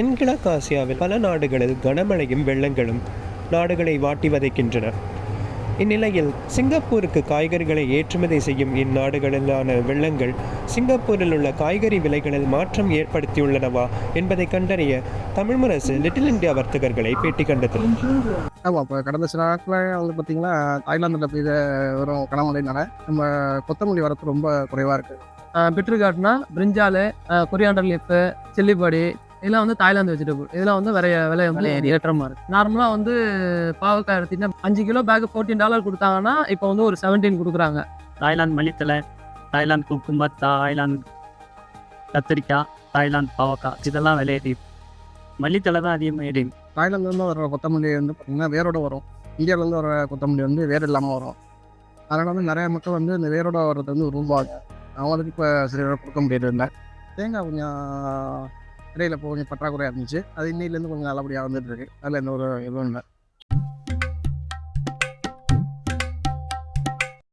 தென்கிழக்காசியாவில் பல நாடுகளில் கனமழையும் வெள்ளங்களும் நாடுகளை வாட்டி வதைக்கின்றன. இந்நிலையில் சிங்கப்பூருக்கு காய்கறிகளை ஏற்றுமதி செய்யும் இந்நாடுகளிலான வெள்ளங்கள் சிங்கப்பூரில் உள்ள காய்கறி விலைகளில் மாற்றம் ஏற்படுத்தியுள்ளனவா என்பதை கண்டறிய தமிழ் அரசு லிட்டில் இந்தியா வர்த்தகர்களை பேட்டி கண்டது. ஆமாம் இப்போ கடந்த சில நாட்கள் வந்து பார்த்தீங்கன்னா தாய்லாந்தில் பெய்த வரும் கனமழைனால நம்ம கொத்தமல்லி வரத்து ரொம்ப குறைவாக இருக்குது பிட்ருகாட்னா பிரிஞ்சாலு கொரியாண்டர் லீஃபு சில்லிப்பொடி இதெல்லாம் வந்து தாய்லாந்து வெஜிடபிள் இதெல்லாம் வந்து விலைய விலை வந்து ஏற்றமாக இருக்குது நார்மலாக வந்து பாவக்காய் எடுத்தீங்கன்னா அஞ்சு கிலோ பேக் ஃபோர்டீன் டாலர் கொடுத்தாங்கன்னா இப்போ வந்து ஒரு செவன்டீன் கொடுக்குறாங்க. தாய்லாந்து மல்லித்தலை தாய்லாந்து குக்கும்பர் தாய்லாந்து கத்திரிக்காய் தாய்லாந்து பாவக்காய் இதெல்லாம் விளையாடி மல்லித்தலை தான் அதிகமாக ஏறி தாய்லாந்துலேருந்து வர கொத்தமல்லி வந்து பார்த்தீங்கன்னா வேரோட வரும். இந்தியாவிலேருந்து வர கொத்தமல்லி வந்து வேர் இல்லாமல் வரும். அதனால் வந்து நிறைய மக்கள் வந்து இந்த வேரோட வர்றது வந்து விரும்புவாங்க அவங்களுக்கு இப்போ சில பேர் கொடுக்க முடியாது இல்லை தேங்காய் கொஞ்சம் இடையில இப்போ கொஞ்சம் பற்றாக்குறையாக இருந்துச்சு. அது இன்னையிலேருந்து கொஞ்சம் நல்லபடியாக வந்துட்டு இருக்கு. அதில் எந்த ஒரு இதுவும் இல்லை.